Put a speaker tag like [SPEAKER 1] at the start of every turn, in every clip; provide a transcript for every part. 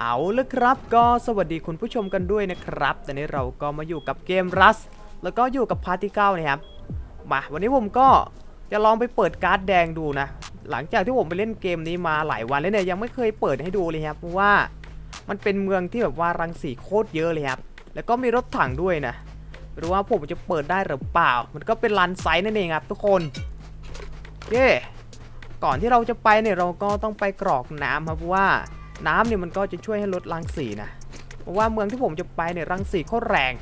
[SPEAKER 1] เอาละครับ ก็สวัสดีคุณผู้ชมกันด้วยนะครับตอนนี้เราก็มาอยู่กับเกมรัสแล้วก็อยู่กับพาร์ติเก้านะครับมาวันนี้ผมก็จะลองไปเปิดการ์ดแดงดูนะ หลังจากที่ผมไปเล่นเกมนี้มาหลายวันแล้วเนี่ยยังไม่เคยเปิดให้ดูเลยครับเพราะว่ามันเป็นเมืองที่แบบว่ารังสีโคตรเยอะเลยครับแล้วก็มีรถถังด้วยนะไม่รู้ว่าผมจะเปิดได้หรือเปล่า มันก็เป็นลันไซส์นั่นเองครับทุกคนเย้ก่อนที่เราจะไปเนี่ยเราก็ต้องไปกรอกน้ำครับเพราะว่า น้ำเนี่ยมันก็จะช่วยให้ลดรังสีนะ เพราะว่าเมืองที่ผมจะไปเนี่ยรังสีโคตรแรง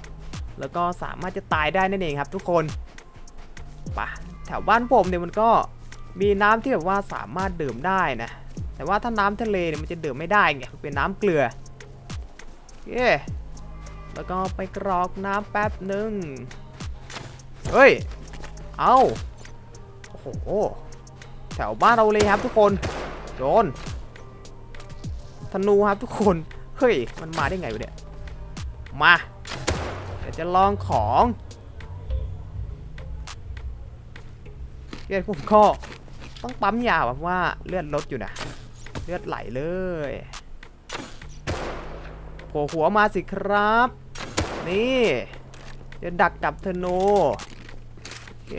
[SPEAKER 1] แล้วก็สามารถจะตายได้นั่นเองครับ ทุกคนปะแถวบ้านผมเนี่ยมันก็มีน้ำที่แบบว่าสามารถดื่มได้นะ แต่ว่าถ้าน้ำทะเลเนี่ยมันจะดื่มไม่ได้ไงเป็นน้ำเกลือเย้แล้วก็ไปกรอกน้ำแป๊บหนึ่งเฮ้ย เอาโอ้โห แถวบ้านเราเลยครับทุกคน โดน ธนูครับทุกคน เฮ้ย มันมาได้ไงวะเนี่ย มา เดี๋ยวจะลองของเลือดผมก็ต้องปั๊มยาแบบว่าเลือดลดอยู่นะ เลือดไหลเลยโผล่หัวมาสิครับ นี่จะดักกับธนูโอเค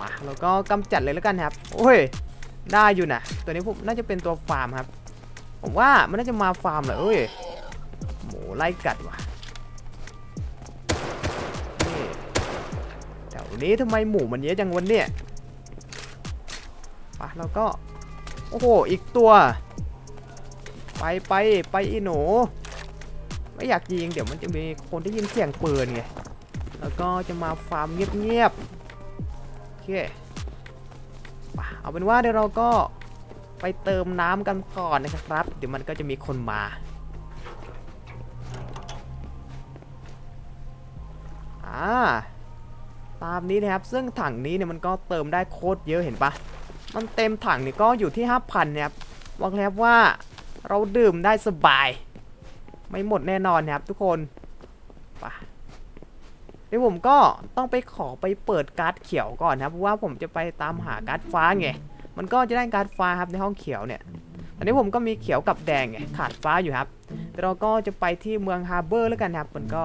[SPEAKER 1] มาแล้วก็กำจัดเลยแล้วกันครับ โอ้ย ได้อยู่นะตัวนี้ผมน่าจะเป็นตัวฟาร์มครับ ผมว่ามันน่าจะมาฟาร์มเหรอเอ้ยหมูไล่กัดว่ะนี่แถวนี้ทำไมหมูมันเยอะจังวันเนี่ยปะเราก็ โอ้โห อีกตัว ไปไปไปอีหนู ไม่อยากยิง เดี๋ยวมันจะมีคนได้ยินเสียงปืนไง แล้วก็จะมาฟาร์มเงียบๆโอเค เอาเป็นว่าเดี๋ยวเราก็ไปเติมน้ำกันก่อนนะครับ เดี๋ยวมันก็จะมีคนมา อ่า ตามนี้นะครับ ซึ่งถังนี้เนี่ยมันก็เติมได้โคตรเยอะเห็นปะ มันเต็มถังนี่ก็อยู่ที่ 5,000นะครับบอกแล้วว่าเราดื่มได้สบาย ไม่หมดแน่นอนนะครับทุกคน ไป ดี๋ยวผมก็ต้องไปขอไปเปิดการ์ดเขียวก่อนครับเพราะว่าผมจะไปตามหาการ์ดฟ้าไงมันก็จะได้การ์ดฟ้าครับในห้องเขียวเนี่ยตอนนี้ผมก็มีเขียวกับแดงไงขาดฟ้าอยู่ครับ แต่เราก็จะไปที่เมืองฮาร์เบอร์แล้วกันครับ มันก็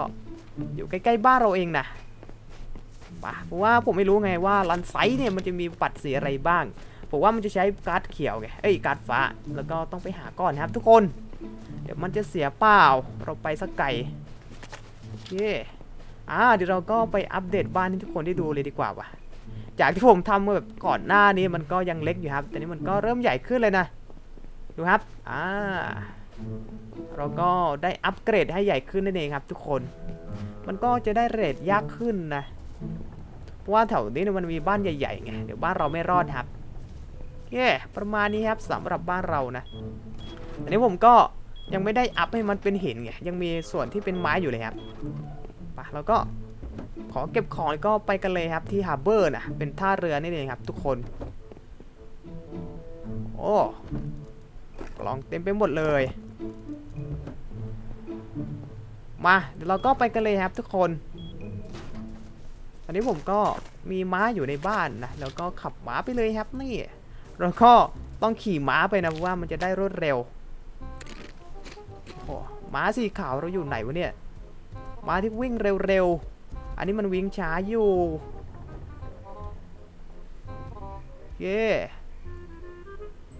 [SPEAKER 1] อยู่ใกล้ๆบ้านเราเองนะปะเพราะว่าผมไม่รู้ไงว่าลันไซเนี่ยมันจะมีปัดสีอะไรบ้างผมว่ามันจะใช้การ์ดเขียวไงเอ้ยการ์ดฟ้าแล้วก็ต้องไปหาก่อนนะครับทุกคน เดี๋ยวมันจะเสียเปล่าเราไปสักไก่เย่ อ่าเดี๋ยวเราก็ไปอัปเดตบ้านให้ทุกคนได้ดูเลยดีกว่าว่ะ จากที่ผมทำมาแบบก่อนหน้านี้มันก็ยังเล็กอยู่ครับ แต่นี้มันก็เริ่มใหญ่ขึ้นเลยนะ ดูครับ อ่า เราก็ได้อัปเกรดให้ใหญ่ขึ้นนั่นเองครับ ทุกคน มันก็จะได้เรทยากขึ้นนะ เพราะว่าแถวนี้มันมีบ้านใหญ่ๆไง เดี๋ยวบ้านเราไม่รอดครับเย่ประมาณนี้ครับสำหรับบ้านเรานะ อันนี้ผมก็ยังไม่ได้อัพให้มันเป็นหินไง ยังมีส่วนที่เป็นไม้อยู่เลยครับ ไปเราก็ขอเก็บของแล้วก็ไปกันเลยครับที่ฮาร์เบอร์นะเป็นท่าเรือนี่เองครับ ทุกคน โอ้กล่องเต็มไปหมดเลย มาเดี๋ยวเราก็ไปกันเลยครับทุกคนอันนี้ผมก็มีม้าอยู่ในบ้านนะแล้วก็ขับม้าไปเลยครับนี่แล้วก็ต้องขี่ม้าไปนะเพราะว่ามันจะได้รวดเร็วโอ้ม้าสีขาวเราอยู่ไหนวะเนี่ย ม้าที่วิ่งเร็วๆ อันนี้มันวิ่งช้าอยู่ เย่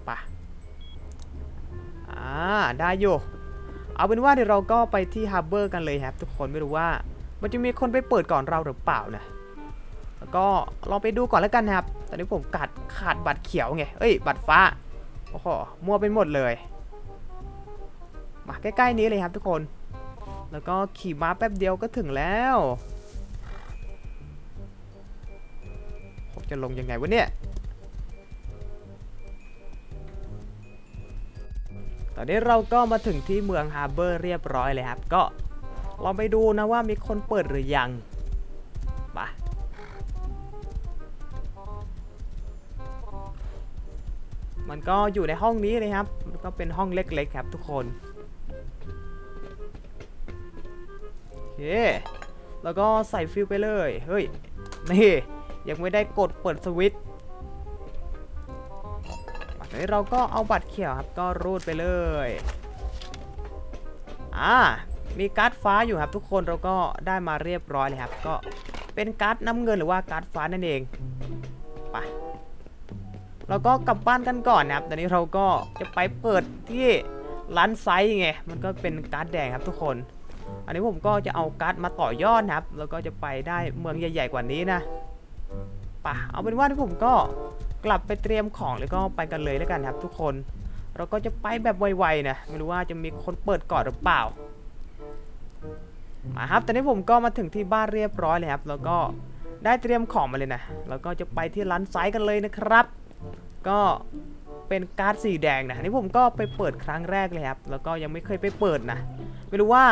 [SPEAKER 1] ปะอ่า ได้อยู่ เอาเป็นว่าเดี๋ยวเราก็ไปที่ฮาร์เบอร์กันเลยครับ ทุกคนไม่รู้ว่า มันจะมีคนไปเปิดก่อนเราหรือเปล่านะ แล้วก็ลองไปดูก่อนแล้วกันนะครับ ตอนนี้ผมขาดขาดบัตรเขียวไง เอ้ย บัตรฟ้า โอ้โห มัวไปหมดเลย มาใกล้ๆนี้เลยครับทุกคน แล้วก็ขี่ม้าแป๊บเดียวก็ถึงแล้วผมจะลงยังไงวะเนี่ย ตอนนี้เราก็มาถึงที่เมืองฮาร์เบอร์เรียบร้อยเลยครับ ก็ลองไปดูนะว่ามีคนเปิดหรือยังไปมันก็อยู่ในห้องนี้เลยครับ มันก็เป็นห้องเล็กๆครับทุกคน เค แล้วก็ใส่ฟิวไปเลย เฮ้ย นี่ ยังไม่ได้กดเปิดสวิตช์มาเฮ้เราก็เอาบัตรเขียวครับก็รูดไปเลย อ่า มีการ์ดฟ้าอยู่ครับทุกคนเราก็ได้มาเรียบร้อยเลยครับ ก็เป็นการ์ดน้ำเงินหรือว่าการ์ดฟ้านั่นเองไปเราก็กลับบ้านกันก่อนนะครับตอนนี้เราก็จะไปเปิดที่ร้านไซส์ไง มันก็เป็นการ์ดแดงครับทุกคน อันนี้ผมก็จะเอาการ์ดมาต่อยอดนะครับ แล้วก็จะไปได้เมืองใหญ่ ๆ กว่านี้นะป่ะเอาเป็นว่าที่ผมก็กลับไปเตรียมของแล้วก็ไปกันเลยแล้วกันครับ ทุกคน เราก็จะไปแบบไวๆนะไม่รู้ว่าจะมีคนเปิดก่อนหรือเปล่ามาครับตอนนี้ผมก็มาถึงที่บ้านเรียบร้อยเลยครับ แล้วก็ได้เตรียมของมาเลยนะ แล้วก็จะไปที่ร้านไซส์กันเลยนะครับ ก็เป็นการ์ดสีแดงนะอันนี่ผมก็ไปเปิดครั้งแรกเลยครับ แล้วก็ยังไม่เคยไปเปิดนะ ไม่รู้ว่า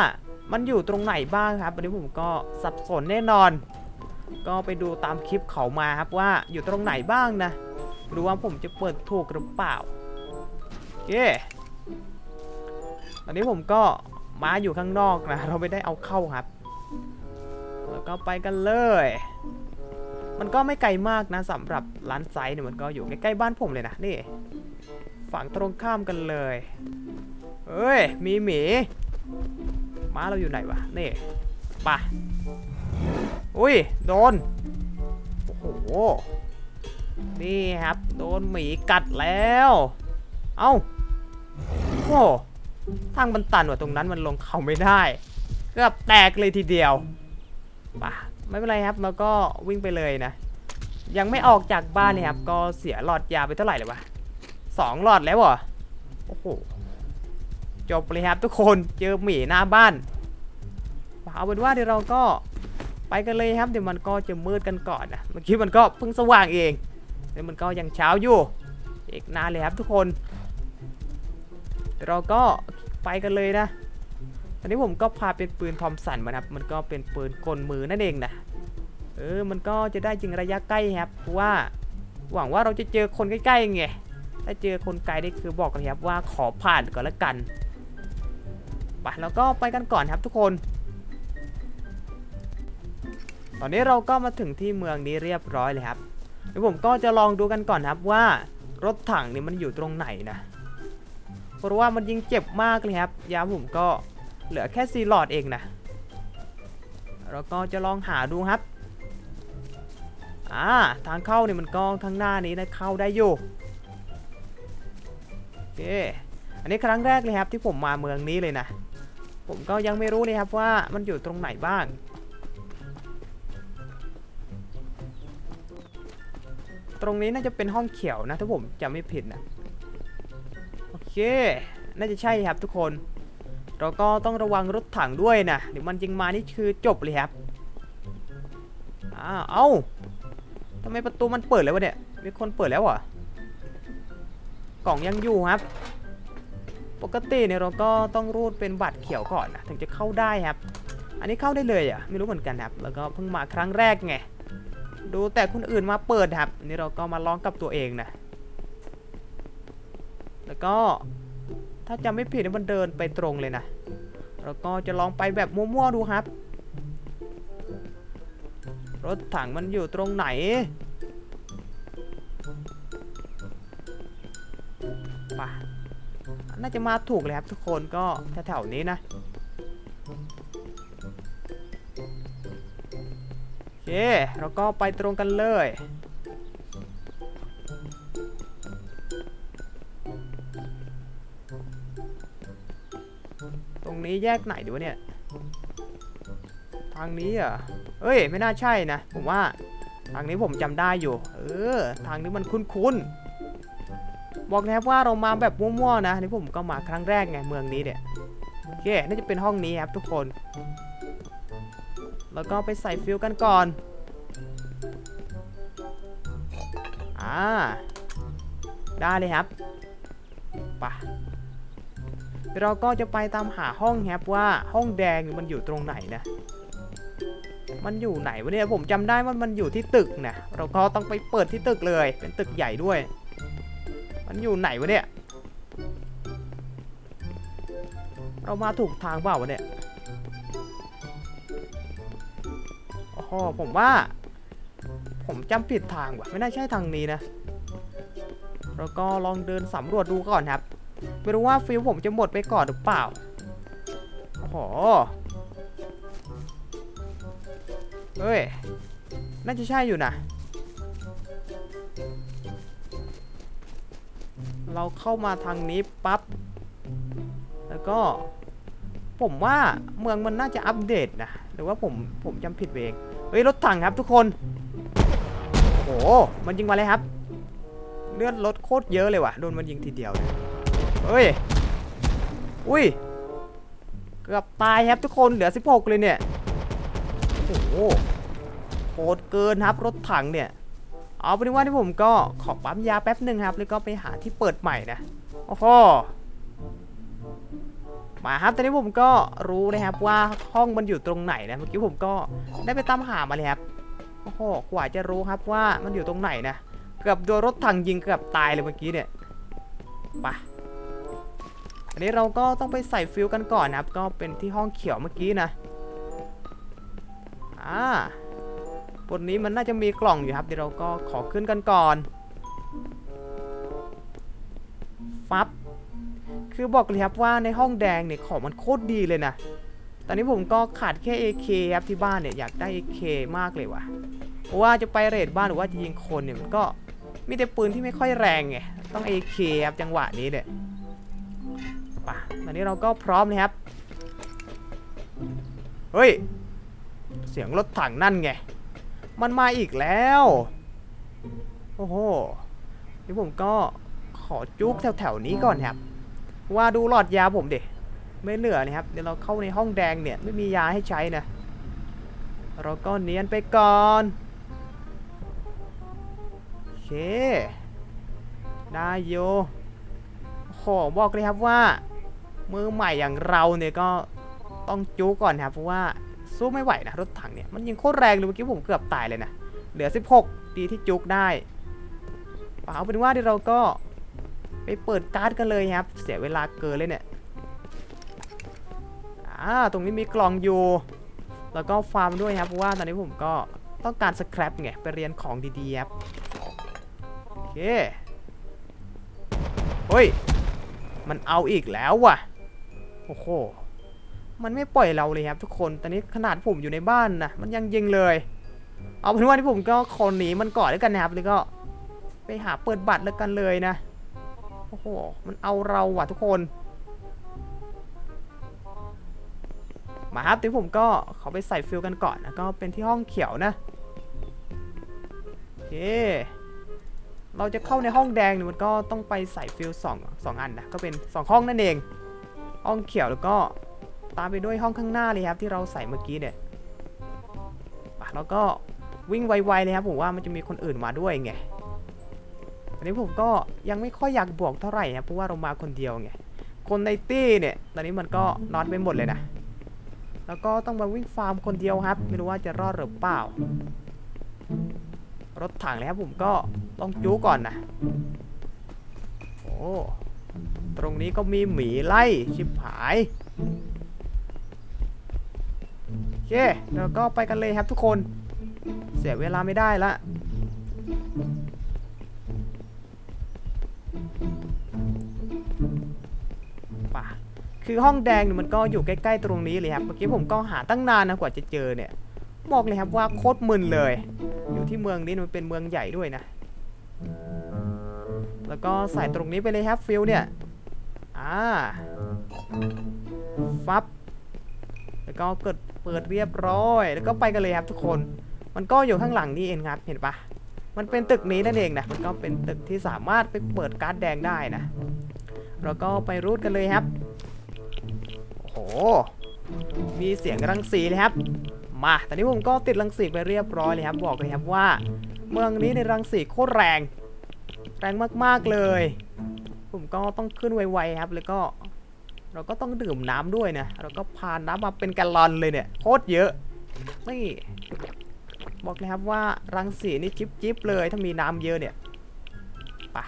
[SPEAKER 1] มันอยู่ตรงไหนบ้างครับอันนี้ผมก็สับสนแน่นอน ก็ไปดูตามคลิปเขามาครับว่าอยู่ตรงไหนบ้างนะไม่รู้ว่าผมจะเปิดถูกหรือเปล่าโอเคตอนนี้ผมก็มาอยู่ข้างนอกนะ เราไม่ได้เอาเข้าครับ แล้วก็ไปกันเลย มันก็ไม่ไกลมากนะสำหรับร้านไซส์เนี่ยมันก็อยู่ใกล้ๆบ้านผมเลยนะนี่ฝั่งตรงข้ามกันเลยเอ้ยมีหมี ม้าเราอยู่ไหนวะ นี่ไปะอุ้ย โดน โอ้โห นี่ครับ โดนหมีกัดแล้ว เอ้า โอ้ทางมันตันว่ะตรงนั้นมันลงเขาไม่ได้ เกือบแตกเลยทีเดียวปะไม่เป็นไรครับเราก็วิ่งไปเลยนะ ยังไม่ออกจากบ้านเลยครับ ก็เสียหลอดยาไปเท่าไหร่เลยวะสองหลอดแล้วเหรอ โอ้โห จบเลยครับทุกคนเจอหมีหน้าบ้านเอาเป็นว่าเดี๋ยวเราก็ไปกันเลยครับเดี๋ยวมันก็จะมืดกันก่อนนะเมื่อกี้มันก็เพิ่งสว่างเองเดี๋ยวมันก็ยังเช้าอยู่อีกนานเลยครับทุกคนเดี๋ยวเราก็ไปกันเลยนะตอนนี้ผมก็พาเป็นปืนทอมสันมาครับมันก็เป็นปืนกลมือนั่นเองนะเออมันก็จะได้จริงระยะใกล้ครับเพราะว่าหวังว่าเราจะเจอคนใกล้ๆไงถ้าเจอคนไกลนี่คือบอกกันครับว่าขอผ่านก่อนละกัน ไปแล้วก็ไปกันก่อนครับทุกคน ตอนนี้เราก็มาถึงที่เมืองนี้เรียบร้อยเลยครับเดี๋ยวผมก็จะลองดูกันก่อนครับว่ารถถังนี่มันอยู่ตรงไหนนะเพราะว่ามันยิงเจ็บมากเลยครับยาผมก็เหลือแค่ซีหลอดเองนะเราก็จะลองหาดูครับอ่าทางเข้าเนี่ยมันก็ข้างหน้านี้นะเข้าได้อยู่โอเคอันนี้ครั้งแรกเลยครับที่ผมมาเมืองนี้เลยนะ ผมก็ยังไม่รู้เลยครับว่ามันอยู่ตรงไหนบ้าง ตรงนี้น่าจะเป็นห้องเขียวนะ ถ้าผมจำไม่ผิดนะโอเค น่าจะใช่ครับทุกคน เราก็ต้องระวังรถถังด้วยนะเดี๋ยวมันยิงมานี่คือจบเลยครับอ้าวเอ้าทำไมประตูมันเปิดแล้ววะเนี่ย มีคนเปิดแล้วเหรอกล่องยังอยู่ครับ ปกติเนี่ยเราก็ต้องรูดเป็นบัตรเขียวก่อนนะถึงจะเข้าได้ครับ อันนี้เข้าได้เลยอะไม่รู้เหมือนกันครับ แล้วก็เพิ่งมาครั้งแรกไงดูแต่คนอื่นมาเปิดครับอันนี้เราก็มาลองกับตัวเองนะแล้วก็ถ้าจำไม่ผิดเนี่ยมันเดินไปตรงเลยนะเราก็จะลองไปแบบมั่วๆดูครับ รถถังมันอยู่ตรงไหน น่าจะมาถูกเลยครับทุกคนก็แถวๆนี้นะโอเคเราก็ไปตรงกันเลยตรงนี้แยกไหนดีวะเนี่ย ทางนี้เหรอะเอ้ย ไม่น่าใช่นะ ผมว่า ทางนี้ผมจำได้อยู่ เออ ทางนี้มันคุ้นๆ บอกนะครับว่าเรามาแบบมั่วๆนะนี่ผมก็มาครั้งแรกไงเมืองนี้เนี่ยโอเคน่าจะเป็นห้องนี้ครับทุกคน แล้วก็ไปใส่ฟิลกันก่อนอ่าได้เลยครับไปะเดี๋ยวเราก็จะไปตามหาห้องครับว่าห้องแดงมันอยู่ตรงไหนนะ มันอยู่ไหนวะเนี่ยผมจำได้ว่ามันอยู่ที่ตึกนะเราก็ต้องไปเปิดที่ตึกเลย เป็นตึกใหญ่ด้วย มันอยู่ไหนวะเนี่ย เรามาถูกทางเปล่าวะเนี่ยโอ้โหผมว่า ผมจำผิดทางว่ะ ไม่น่าใช่ทางนี้นะ แล้วก็ลองเดินสำรวจดูก่อนครับ ไม่รู้ว่าฟิลผมจะหมดไปก่อนหรือเปล่า โอ้โห เฮ้ย น่าจะใช่อยู่นะ เราเข้ามาทางนี้ปั๊บแล้วก็ ผมว่าเมืองมันน่าจะอัปเดตนะหรือว่าผมผมจำผิดเองเฮ้ยรถถังครับทุกคนโอ้โหมันยิงมาเลยครับ เลือดรถโคตรเยอะเลยว่ะโดนมันยิงทีเดียวเลยเฮ้ยอุ้ยเกือบตายครับทุกคนเหลือ 16 เลยเนี่ยโอ้โหโหดเกินครับรถถังเนี่ย เอาเป็นว่าที่ผมก็ขอปั๊มยาแป๊บหนึ่งครับ แล้วก็ไปหาที่เปิดใหม่นะ โอ้โห มาครับ ตอนนี้ผมก็รู้นะครับว่าห้องมันอยู่ตรงไหนนะ เมื่อกี้ผมก็ได้ไปตามหามาเลยครับ โอ้โห กว่าจะรู้ครับว่ามันอยู่ตรงไหนนะ เกือบโดนรถถังยิงเกือบตายเลยเมื่อกี้เนี่ยไปอันนี้เราก็ต้องไปใส่ฟิลกันก่อนนะครับ ก็เป็นที่ห้องเขียวเมื่อกี้นะ อ่า บนนี้มันน่าจะมีกล่องอยู่ครับ เดี๋ยวเราก็ขอขึ้นกันก่อน ฟับ คือบอกเลยครับว่าในห้องแดงเนี่ยของมันโคตรดีเลยนะ ตอนนี้ผมก็ขาดแค่ AK ครับที่บ้านเนี่ยอยากได้ AK มากเลยว่ะ เพราะว่าจะไปเรดบ้านหรือว่าจะยิงคนเนี่ยมันก็มีแต่ปืนที่ไม่ค่อยแรงไง ต้อง AK ครับจังหวะนี้เนี่ยป่ะตอนนี้เราก็พร้อมเลยครับ เฮ้ย เสียงรถถังนั่นไง มันมาอีกแล้ว โอ้โหนี่ผมก็ขอจุกแถวๆนี้ก่อนครับ ว่าดูหลอดยาผมดิไม่เหลือนะครับ เดี๋ยวเราเข้าในห้องแดงเนี่ย ไม่มียาให้ใช้นะ เราก็เนียนไปก่อนโอเค ได้โยโอ้โหบอกเลยครับว่า มือใหม่อย่างเราเนี่ยก็ต้องจูก่อนครับเพราะว่า สู้ไม่ไหวนะรถถังเนี่ยมันยิงโคตรแรงเลยเมื่อกี้ผมเกือบตายเลยนะเหลือ 16 ดีที่จุกได้เอาเป็นว่าเดี๋ยวเราก็ไปเปิดการ์ดกันเลยครับ เสียเวลาเกินเลยเนี่ยอ่าตรงนี้มีกล่องอยู่ แล้วก็ฟาร์มด้วยครับเพราะว่าตอนนี้ผมก็ต้องการสครับไงไปเรียนของดีๆครับโอเคเฮ้ยมันเอาอีกแล้วว่ะโอ้โห มันไม่ปล่อยเราเลยครับทุกคน ตอนนี้ขนาดผมอยู่ในบ้านนะมันยังยิงเลย เอาเป็นว่าที่ผมก็คนหนีมันก่อนแล้วกันนะครับ แล้วก็ไปหาเปิดบัตรแล้วกันเลยนะ โอ้โห มันเอาเราว่ะทุกคน มาครับที่ผมก็ขอไปใส่ฟิลกันก่อนนะ ก็เป็นที่ห้องเขียวนะ โอเค เราจะเข้าในห้องแดงเนี่ยมันก็ต้องไปใส่ฟิลสองสองอันนะ ก็เป็นสองห้องนั่นเอง ห้องเขียวแล้วก็ ตามไปด้วยห้องข้างหน้าเลยครับ ที่เราใส่เมื่อกี้เนี่ยแล้วก็วิ่งไวๆเลยครับผมว่ามันจะมีคนอื่นมาด้วยไงอันนี้ผมก็ยังไม่ค่อยอยากบวกเท่าไหร่นะเพราะว่าเรามาคนเดียวไงคนในตี้เนี่ย ตอนนี้มันก็นอนไปหมดเลยนะแล้วก็ต้องมาวิ่งฟาร์มคนเดียวครับ ไม่รู้ว่าจะรอดหรือเปล่า รถถังเลยครับผมก็ต้องจูก่อนนะโอ้ตรงนี้ก็มีหมีไล่ชิบหาย เคเราก็ไปกันเลยครับทุกคน เสียเวลาไม่ได้ละป่ะคือห้องแดงเนี่ยมันก็อยู่ใกล้ๆตรงนี้เลยครับ เมื่อกี้ผมก็หาตั้งนานนะกว่าจะเจอเนี่ยบอกเลยครับว่าโคตรมึนเลย อยู่ที่เมืองนี้มันเป็นเมืองใหญ่ด้วยนะ แล้วก็ใส่ตรงนี้ไปเลยครับฟิลเนี่ย อ่า ฟับ แล้วก็เกิด เปิดเรียบร้อย แล้วก็ไปกันเลยครับทุกคน มันก็อยู่ข้างหลังนี่เองครับ เห็นปะมันเป็นตึกนี้นั่นเองนะ มันก็เป็นตึกที่สามารถไปเปิดการ์ดแดงได้นะเราก็ไปรูดกันเลยครับ โอ้โห มีเสียงรังสีเลยครับ มา ตอนนี้ผมก็ติดรังสีไปเรียบร้อยเลยครับ บอกเลยครับว่า เมืองนี้ในรังสีโคตรแรง แรงมากๆเลย ผมก็ต้องขึ้นไวๆครับ แล้วก็ เราก็ต้องดื่มน้ำด้วยนะเราก็พาน้ำมาเป็นแกลลอนเลยเนี่ยโคตรเยอะนี่บอกเลยครับว่ารังสีนี่จิ๊บจิบๆเลยถ้ามีน้ำเยอะเนี่ยไปะ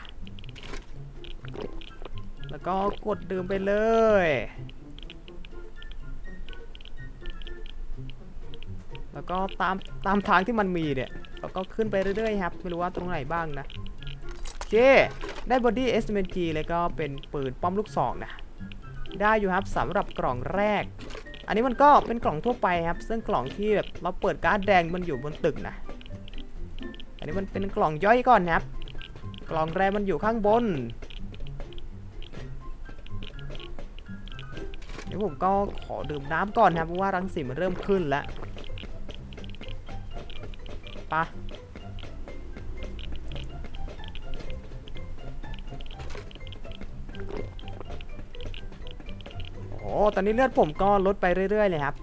[SPEAKER 1] แล้วก็กดดื่มไปเลยแล้วก็ตามตามทางที่มันมีเนี่ยเราก็ขึ้นไปเรื่อยๆครับ ไม่รู้ว่าตรงไหนบ้างนะโอเค ได้บอดี้ SMG แล้วก็เป็นปืนป้อมลูกซองนะ ได้อยู่ครับสำหรับกล่องแรก อันนี้มันก็เป็นกล่องทั่วไปครับ ซึ่งกล่องที่แบบเราเปิดการ์ดแดงมันอยู่บนตึกนะ อันนี้มันเป็นกล่องย่อยก่อนนะครับ กล่องแรกมันอยู่ข้างบน เดี๋ยวผมก็ขอดื่มน้ำก่อนนะครับเพราะว่ารังสีมันเริ่มขึ้นแล้วไปะ ตอนนี้เลือดผมก็ลดไปเรื่อยๆเลยครับ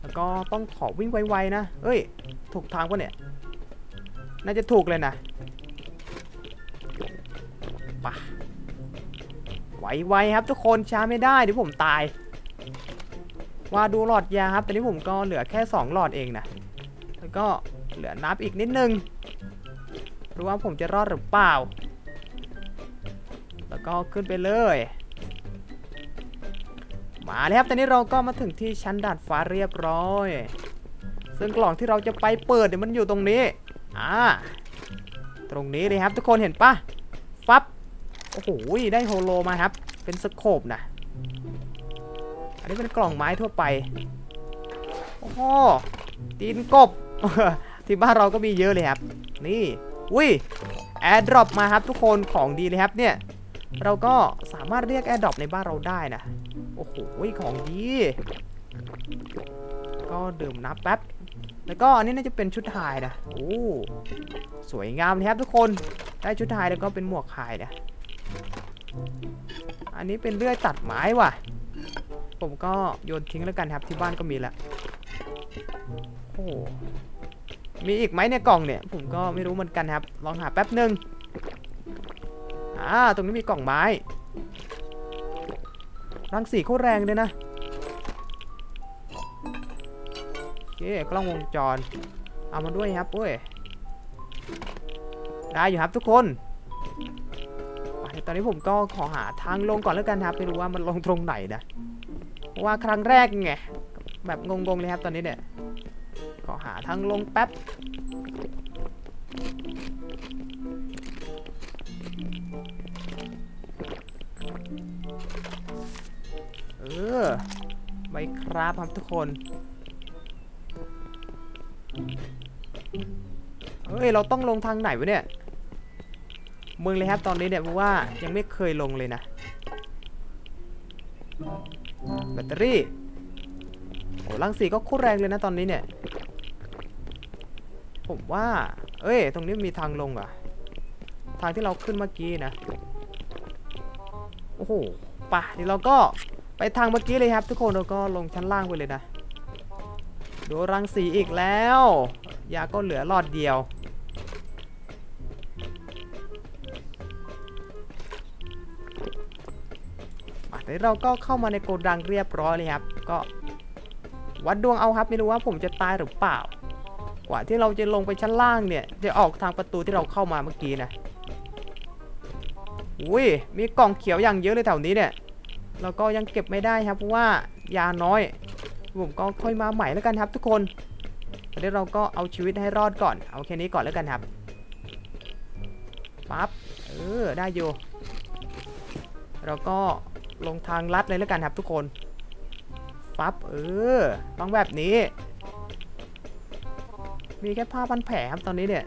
[SPEAKER 1] แล้วก็ต้องขอวิ่งไวๆนะ เอ้ย ถูกทางปะเนี่ย น่าจะถูกเลยนะไปะไวๆครับทุกคนช้าไม่ได้เดี๋ยวผมตาย ว่าดูหลอดยาครับ ตอนนี้ผมก็เหลือแค่ 2 หลอดเองนะ แล้วก็เหลือนับอีกนิดนึงดูว่าผมจะรอดหรือเปล่า แล้วก็ขึ้นไปเลย มาแล้วครับตอนนี้เราก็มาถึงที่ชั้นดาดฟ้าเรียบร้อย ซึ่งกล่องที่เราจะไปเปิดเนี่ยมันอยู่ตรงนี้ อ่า ตรงนี้เลยครับทุกคนเห็นปะฟับ โอ้โห ได้โฮโลมาครับ เป็นสโคปนะ อันนี้เป็นกล่องไม้ทั่วไป โอ้โห ตีนกบ ที่บ้านเราก็มีเยอะเลยครับ นี่ อุ้ย แอร์ดรอปมาครับทุกคน ของดีเลยครับเนี่ย เราก็สามารถเรียกแอร์ดรอปในบ้านเราได้นะ อ้โหของดี ก็ดื่มน้ำแป๊บ แล้วก็อันนี้น่าจะเป็นชุดไฮนะ โอ้สวยงามเลยครับทุกคน ได้ชุดไฮแล้วก็เป็นหมวกไฮนะ อันนี้เป็นเลื่อยตัดไม้ว่ะ ผมก็โยนทิ้งแล้วกันครับที่บ้านก็มีละโอ้มีอีกไหมเนี่ยกล่องเนี่ย ผมก็ไม่รู้เหมือนกันครับ ลองหาแป๊บหนึ่งอ่า ตรงนี้มีกล่องไม้ รังสีเขาแรงเลยนะโอเคกล้องวงจร เอามาด้วยครับโอ้ย ได้อยู่ครับทุกคนตอนนี้ผมก็ขอหาทางลงก่อนแล้วกันครับไม่รู้ว่ามันลงตรงไหนนะว่าครั้งแรกไงแบบงงๆเลยครับตอนนี้เนี่ยขอหาทางลงแป๊บ ออไว้ครับครับทุกคน เฮ้ย เราต้องลงทางไหนวะเนี่ยมึงเลยครับตอนนี้เนี่ยเพราะว่ายังไม่เคยลงเลยนะ แบตเตอรี่โอ้รังสีก็คตรแรงเลยนะตอนนี้เนี่ย ผมว่า เอ้ย ตรงนี้มีทางลงอะทางที่เราขึ้นเมื่อกี้นะ โอ้โหป่ะเดี๋ยวเราก็ ไปทางเมื่อกี้เลยครับ ทุกคนเราก็ลงชั้นล่างไปเลยนะดูรังสีอีกแล้วยาก็เหลือหลอดเดียวอะเดี๋ยวเราก็เข้ามาในโกดังเรียบร้อยเลยครับ ก็วัดดวงเอาครับไม่รู้ว่าผมจะตายหรือเปล่า กว่าที่เราจะลงไปชั้นล่างเนี่ย จะออกทางประตูที่เราเข้ามาเมื่อกี้นะอุ้ยมีกล่องเขียวอย่างเยอะเลยแถวนี้เนี่ย เราก็ยังเก็บไม่ได้ครับเพราะว่ายาน้อยผมก็ค่อยมาใหม่แล้วกันครับ ทุกคนตอนนี้เราก็เอาชีวิตให้รอดก่อน เอาแค่นี้ก่อนแล้วกันครับปั๊บเออได้อยู่เราก็ลงทางลัดเลยแล้วกันครับทุกคนปั๊บเออต้องแบบนี้ มีแค่ผ้าพันแผลครับตอนนี้เนี่ย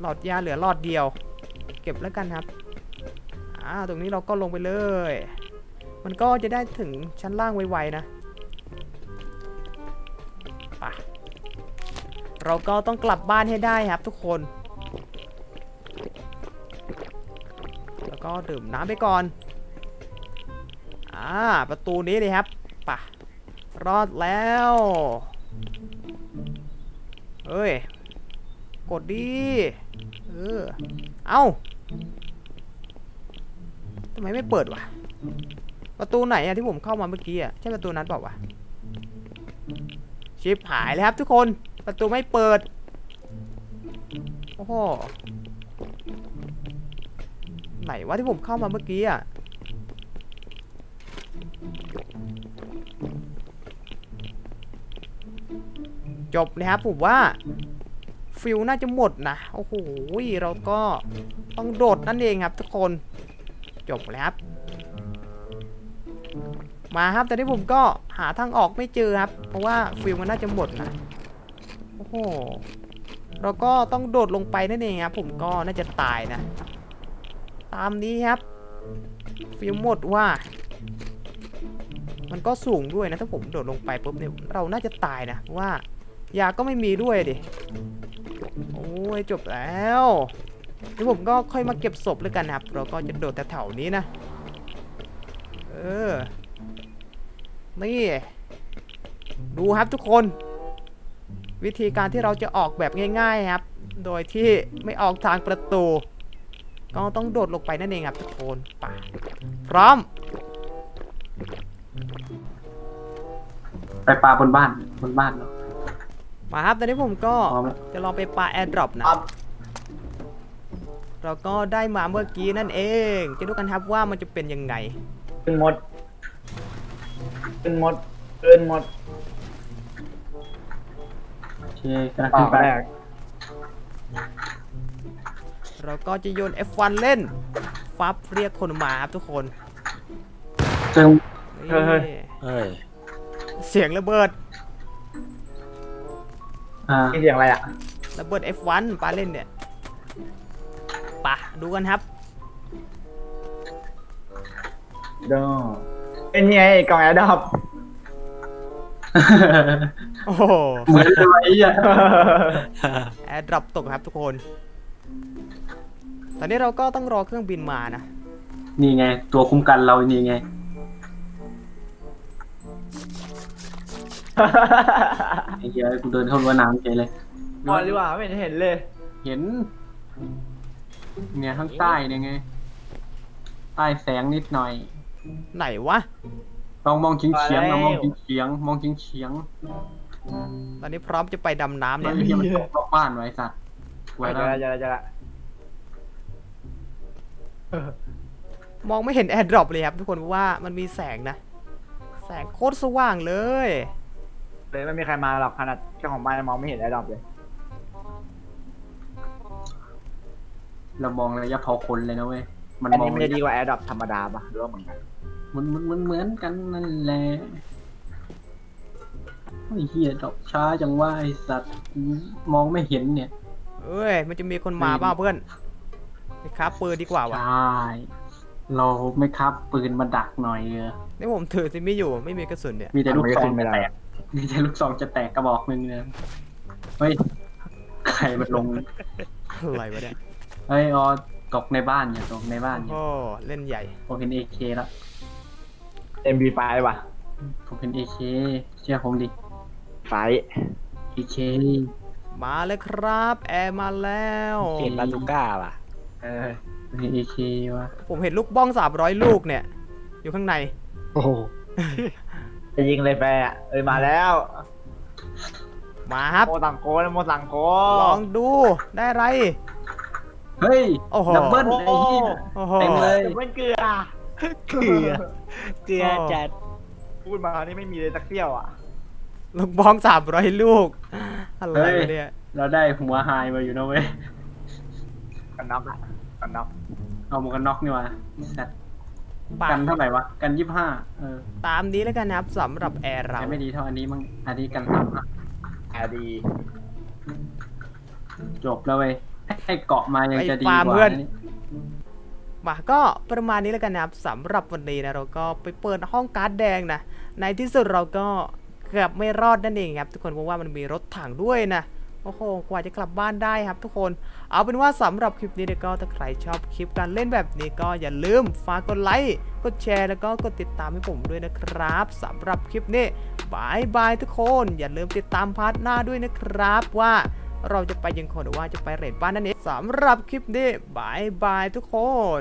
[SPEAKER 1] หลอดยาเหลือหลอดเดียว เก็บแล้วกันครับอ่าตรงนี้เราก็ลงไปเลย มันก็จะได้ถึงชั้นล่างไวๆนะไปเราก็ต้องกลับบ้านให้ได้ครับทุกคน แล้วก็ดื่มน้ำไปก่อน อ่า ประตูนี้เลยครับไปะรอดแล้วเอ้ย กดดี เออ เอ้าทำไมไม่เปิดวะ ประตูไหนอะที่ผมเข้ามาเมื่อกี้อะใช่ประตูนั้นเปล่าวะชิปหายเลยครับทุกคนประตูไม่เปิดโอ้โหไหนวะที่ผมเข้ามาเมื่อกี้อะจบเลยครับผมว่าฟิลน่าจะหมดนะโอ้โหเราก็ต้องโดดนั่นเองครับทุกคนจบแล้วครับ มาครับ แต่ที่ผมก็หาทางออกไม่เจอครับ เพราะว่าฟิลมันน่าจะหมดนะ โอ้โห เราก็ต้องโดดลงไปนั่นเองครับ ผมก็น่าจะตายนะ ตามนี้ครับ ฟิลหมดว่า มันก็สูงด้วยนะ ถ้าผมโดดลงไปปุ๊บเนี่ยเราน่าจะตายนะเพราะว่ายาก็ไม่มีด้วยดิ โอ้ยจบแล้วเดี๋ยวผมก็ค่อยมาเก็บศพแล้วกันนะครับ เราก็จะโดดแถวๆนี้นะ เออ นี่ดูครับทุกคน วิธีการที่เราจะออกแบบง่ายๆครับ โดยที่ไม่ออกทางประตู ก็ต้องโดดลงไปนั่นเองครับทุกคนไปพร้อม
[SPEAKER 2] ไปปลาบนบ้านบนบ้านเนาะ
[SPEAKER 1] มาครับตอนนี้ผมก็
[SPEAKER 2] พร้อมแล้ว
[SPEAKER 1] จะลองไปปาแอร์ดรอปนะเราก็ได้มาเมื่อกี้นั่นเอง จะดูกันครับว่ามันจะเป็นยังไง
[SPEAKER 3] ขึ้นหมด ขึ้นหมดขึ้นหมด
[SPEAKER 2] โอเคกำลัง
[SPEAKER 3] ต่
[SPEAKER 2] ขึ้
[SPEAKER 3] อน
[SPEAKER 2] ไป
[SPEAKER 3] แรก
[SPEAKER 1] เราก็จะโยน F1 เล่น ฟับเรียกคนมาครับทุกคน
[SPEAKER 2] เจอ
[SPEAKER 1] นี่
[SPEAKER 4] เฮ้ย
[SPEAKER 1] เสียงระเบิด
[SPEAKER 2] อ่า
[SPEAKER 3] นี่เสียงอะไรอะ
[SPEAKER 1] ระเบิด F1 ปาเล่นเนี่ยปะดูกันครับ
[SPEAKER 3] เด้อ เป็นไงกล่องแอร์ดรอป
[SPEAKER 1] โอ้โห
[SPEAKER 2] เหมือนเลยไอ้เหี้ย
[SPEAKER 1] แอร์ดรอปตกครับทุกคน ตอนนี้เราก็ต้องรอเครื่องบินมานะ
[SPEAKER 2] นี่ไง ตัวคุ้มกันเรานี่ไง ไอ้เหี้ยกูเดินเข้ารั้วน้ำเฉยเลย
[SPEAKER 3] มอนหรือเปล่าไม่เห็นเลย
[SPEAKER 2] เห็น เนี่ยข้างใต้เนี่ยไง ใต้แสงนิดหน่อย
[SPEAKER 1] ไหนวะ
[SPEAKER 2] ลองมองเฉียงเฉียง
[SPEAKER 3] มาแล้ว
[SPEAKER 2] ลองมองเฉียงเฉียงมองเฉียงเฉียง
[SPEAKER 1] ตอนนี้พร้อมจะไปดำน้ำ
[SPEAKER 2] ไอ้
[SPEAKER 1] เนี่ย
[SPEAKER 2] เหี้ยมันตกรอบบ้านไว้สัตว์ไว้
[SPEAKER 3] จะ
[SPEAKER 2] แล้ว
[SPEAKER 3] ละจะละจะละ
[SPEAKER 1] มองไม่เห็นแอร์ดรอปเลยครับทุกคนเพราะว่ามันมีแสงนะ แสงโคตรสว่างเลย
[SPEAKER 3] เลยไม่มีใครมาหรอกขนาดเจ้าของบ้านยังมองไม่เห็นแอร์ดรอปเลย
[SPEAKER 2] เรามองระยะเผาขนเลยนะเว้ยมัน
[SPEAKER 3] อัน
[SPEAKER 2] มอง
[SPEAKER 3] นี้มันจะดีกว่าแอร์ดรอปธรรมดาปะหรือว่าเหมือนกัน
[SPEAKER 2] มันมันมันเหมือนกันนั่นแหละไอ้เหี้ยดอกช้าจังว่าไอ้สัตว์มองไม่เห็นเนี่ย
[SPEAKER 1] เอ้ย มันจะมีคนมาบ้าเพื่อนไปค้าปืนดีกว่า
[SPEAKER 2] ใช
[SPEAKER 1] วะ่
[SPEAKER 2] เราไม่ครับปืนมาดักหน่อยเออ
[SPEAKER 1] นี่ผมถือซิไม่อยู่ไม่มีกระสุนเนี่ย
[SPEAKER 2] มีแต่ลูก
[SPEAKER 3] ทำไม
[SPEAKER 2] ซอง
[SPEAKER 3] ขึ้นไม่
[SPEAKER 2] จะ
[SPEAKER 3] ได้
[SPEAKER 2] แตกมีแต่ลูกซองจะแตกกระบอกหนึ่งเลยเฮ้ยใครมันลง
[SPEAKER 1] อะไรวะเนี่ย
[SPEAKER 2] เฮ้ยออตกในบ้านอย่าตกในบ้านอย่า
[SPEAKER 1] โอ้เล่นใหญ่
[SPEAKER 2] ผมเห็นเอเคแล้ว
[SPEAKER 3] เอ็มบีไฟว่ะ
[SPEAKER 2] ผมเห็นเอเคเชื่อผมดิ
[SPEAKER 3] ไฟ
[SPEAKER 2] เอเค
[SPEAKER 1] มาเลยครับ แอร์มาแล้ว
[SPEAKER 4] เห็นบาซูก้าป่ะ
[SPEAKER 3] เออ
[SPEAKER 2] เห็นเอเควะ
[SPEAKER 1] ผมเห็นลูกบ้อง 300 ลูกเนี่ย อยู่ข้างใน
[SPEAKER 4] โอ้โห
[SPEAKER 3] จะยิงเลยแฟร์อะเอ้ยมาแล้ว
[SPEAKER 1] มาครับ
[SPEAKER 3] โมตังโกนะโมตังโก
[SPEAKER 1] ลองดูได้อะไร
[SPEAKER 2] เฮ้ย
[SPEAKER 1] โอ้โห
[SPEAKER 2] ดับเบิ้ลไอ้เหี้ย
[SPEAKER 1] โอ้โห
[SPEAKER 2] เต็มเลย
[SPEAKER 3] เมันเกลือ
[SPEAKER 4] เกลือเกลือจัด
[SPEAKER 3] พูดมานี่ไม่มีเลยสักเสี้ยวอะ
[SPEAKER 1] ลูกบ้อง300ลูก อะไรวะเนี่ย
[SPEAKER 2] เราได้หัวไฮมาอยู่นะเว้ย
[SPEAKER 3] กันน็อกอะกันน็อก
[SPEAKER 2] เอาหมวกกันน็อกนี่วะสัตว์
[SPEAKER 1] ปะ
[SPEAKER 2] กันเท่าไหร่วะ กันยี่ห้าเออ
[SPEAKER 1] ตามนี้แล้วกันนะครับสำหรับแอร์เรา
[SPEAKER 2] แต่ไม่ดีเท่าอันนี้มั้งอันนี้กันสามห้า
[SPEAKER 3] แอร์ดี
[SPEAKER 2] จบแล้วเว้ยให้เกาะมายังจะดี
[SPEAKER 1] ไปฟาร์ม
[SPEAKER 2] กว่า
[SPEAKER 1] เพื่อน
[SPEAKER 2] นี่
[SPEAKER 1] มาก็ประมาณนี้แล้วกันนะครับสำหรับวันนี้นะเราก็ไปเปิดห้องการ์ดแดงนะ ในที่สุดเราก็เกือบไม่รอดนั่นเองครับ ทุกคนเพราะว่ามันมีรถถังด้วยนะโอ้โห กว่าจะกลับบ้านได้ครับทุกคน เอาเป็นว่าสำหรับคลิปนี้เนี่ยก็ถ้าใครชอบคลิปการเล่นแบบนี้ก็อย่าลืมฝากกดไลค์ กดแชร์แล้วก็กดติดตามให้ผมด้วยนะครับสำหรับคลิปนี้บายบายทุกคน อย่าลืมติดตามพาร์ทหน้าด้วยนะครับว่า เราจะไปยังคนหรือว่าจะไปเรดบ้านนั่นเองสำหรับคลิปนี้บายบายทุกคน